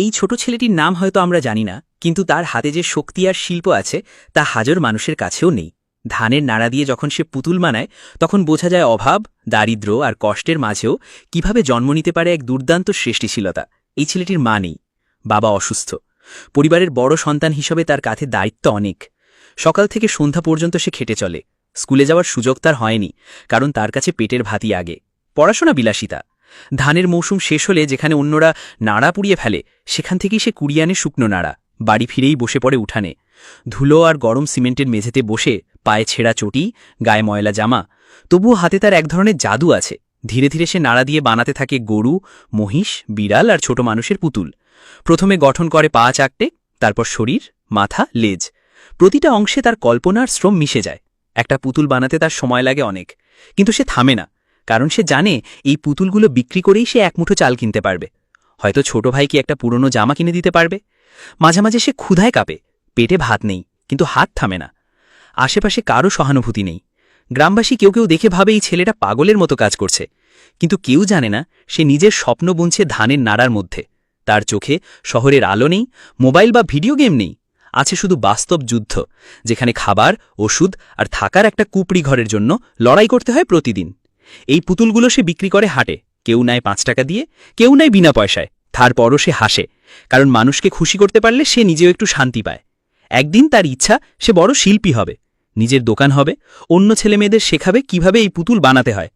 এই ছোট ছেলেটির নাম হয়তো আমরা জানি না, কিন্তু তার হাতে যে শক্তি আর শিল্প আছে, তা হাজার মানুষের কাছেও নেই। ধানের নাড়া দিয়ে যখন সে পুতুল মানায় তখন বোঝা যায় অভাব, দারিদ্র্য আর কষ্টের মাঝেও কীভাবে জন্ম নিতে পারে এক দুর্দান্ত সৃষ্টিশীলতা। এই ছেলেটির মা নেই, বাবা অসুস্থ। পরিবারের বড় সন্তান হিসেবে তার কাঁধে দায়িত্ব অনেক। সকাল থেকে সন্ধ্যা পর্যন্ত সে খেটে চলে। স্কুলে যাওয়ার সুযোগ তার হয়নি, কারণ তার কাছে পেটের ভাতি আগে। পড়াশোনা বিলাসিতা। ধানের মৌসুম শেষ হলে যেখানে অন্যরা নাড়া পুড়িয়ে ফেলে, সেখান থেকেই সে কুড়িয়ে আনে শুকনো নাড়া, বাড়ি ফিরেই বসে পড়ে উঠানে। ধুলো আর গরম সিমেন্টের মেঝেতে বসে, পায়ে ছেঁড়া চটি, গায়ে ময়লা জামা, তবুও হাতে তার এক ধরনের জাদু আছে। ধীরে ধীরে সে নাড়া দিয়ে বানাতে থাকে গরু, মহিষ, বিড়াল আর ছোট মানুষের পুতুল। প্রথমে গঠন করে পা চাকটে, তারপর শরীর, মাথা, লেজ। প্রতিটা অংশে তার কল্পনার শ্রম মিশে যায়। একটা পুতুল বানাতে তার সময় লাগে অনেক, কিন্তু সে থামে না। কারণ সে জানে এই পুতুলগুলো বিক্রি করেই সে এক মুঠো চাল কিনতে পারবে। হয়তো ছোট ভাই কি একটা পুরনো জামা কিনে দিতে পারবে? মাঝে মাঝে সে ক্ষুধায় কাঁপে, পেটে ভাত নেই, কিন্তু হাত থামে না। আশেপাশে কারও সহানুভূতি নেই। গ্রামবাসী কেউ কেউ দেখে ভাবে এই ছেলেটা পাগলের মতো কাজ করছে। কিন্তু কেউ জানে না সে নিজের স্বপ্ন বুনছে ধানের নাড়ার মধ্যে। তার চোখে শহরের আলো নেই, মোবাইল বা ভিডিও গেম নেই। আছে শুধু বাস্তব যুদ্ধ, যেখানে খাবার, ওষুধ আর থাকার একটা কুপড়ি ঘরের জন্য লড়াই করতে হয় প্রতিদিন। এই পুতুলগুলো সে বিক্রি করে হাটে। কেউ নেয় পাঁচ টাকা দিয়ে, কেউ নেয় বিনা পয়সায়। তারপরও সে হাসে, কারণ মানুষকে খুশি করতে পারলে সে নিজেও একটু শান্তি পায়। একদিন তার ইচ্ছা, সে বড় শিল্পী হবে। নিজের দোকান হবে, অন্য ছেলেমেয়েদের শেখাবে কীভাবে এই পুতুল বানাতে হয়।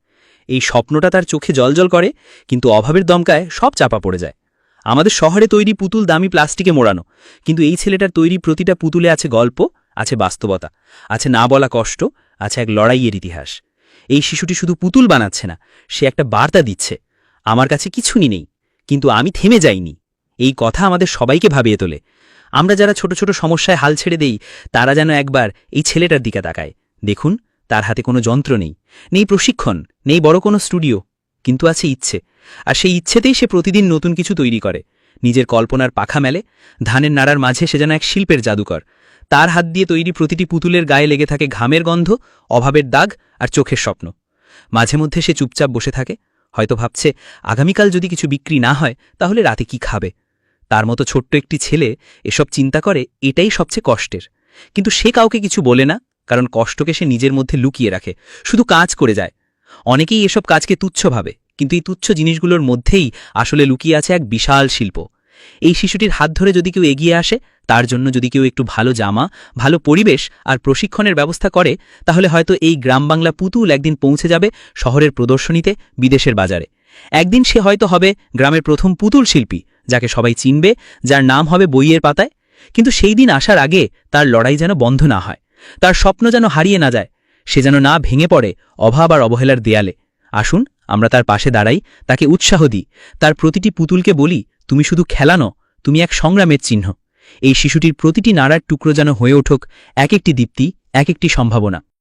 এই স্বপ্নটা তার চোখে জলজল করে, কিন্তু অভাবের দমকায় সব চাপা পড়ে যায়। আমাদের শহরে তৈরি পুতুল দামি প্লাস্টিকে মোড়ানো, কিন্তু এই ছেলেটার তৈরি প্রতিটা পুতুলে আছে গল্প, আছে বাস্তবতা, আছে না বলা কষ্ট, আছে এক লড়াইয়ের ইতিহাস। এই শিশুটি শুধু পুতুল বানাচ্ছে না, সে একটা বার্তা দিচ্ছে, আমার কাছে কিছুই নেই, কিন্তু আমি থেমে যাইনি। এই কথা আমাদের সবাইকে ভাবিয়ে তোলে। আমরা যারা ছোট ছোট সমস্যায় হাল ছেড়ে দেই, তারা যেন একবার এই ছেলেটার দিকে তাকায়। দেখুন, তার হাতে কোনো যন্ত্র নেই নেই প্রশিক্ষণ, নেই বড় কোনো স্টুডিও, কিন্তু আছে ইচ্ছে, আর সেই ইচ্ছেতেই সে প্রতিদিন নতুন কিছু তৈরি করে। নিজের কল্পনার পাখা মেলে, ধানের নাড়ার মাঝে সে যেন এক শিল্পের জাদুকর তার হাত দিয়ে তৈরি প্রতিটি পুতুলের গায়ে লেগে থাকে ঘামের গন্ধ, অভাবের দাগ আর চোখের স্বপ্ন। মাঝে মধ্যে সে চুপচাপ বসে থাকে, হয়তো ভাবছে, আগামীকাল যদি কিছু বিক্রি না হয়, তাহলে রাতে কি খাবে? তার মতো ছোট্ট একটি ছেলে এসব চিন্তা করে এটাই সবচেয়ে কষ্টের। কিন্তু সে কাউকে কিছু বলে না, কারণ কষ্টকে সে নিজের মধ্যে লুকিয়ে রাখে, শুধু কাজ করে যায়। অনেকেই এসব কাজকে তুচ্ছ ভাবে, কিন্তু এই তুচ্ছ জিনিসগুলোর মধ্যেই আসলে লুকিয়ে আছে এক বিশাল শিল্প। এই শিশুটির হাত ধরে যদি কেউ এগিয়ে আসে তার জন্য যদি কেউ একটু ভালো জামা, ভালো পরিবেশ আর প্রশিক্ষণের ব্যবস্থা করে, তাহলে হয়তো এই গ্রাম বাংলা পুতুল একদিন পৌঁছে যাবে শহরের প্রদর্শনীতে, বিদেশের বাজারে। একদিন সে হয়তো হবে গ্রামের প্রথম পুতুল শিল্পী, যাকে সবাই চিনবে, যার নাম হবে বইয়ের পাতায়। কিন্তু সেই দিন আসার আগে তার লড়াই যেন বন্ধ না হয়, তার স্বপ্ন যেন হারিয়ে না যায়, সে যেন না ভেঙে পড়ে অভাব আর অবহেলার দেয়ালে। আসুন, আমরা তার পাশে দাঁড়াই, তাকে উৎসাহ দিই, তার প্রতিটি পুতুলকে বলি, তুমি শুধু খেলানো তুমি এক সংগ্রামের চিহ্ন। এই শিশুটির প্রতিটি নাড়ার টুকরো যেন হয়ে উঠুক এক একটি দীপ্তি এক একটি সম্ভাবনা।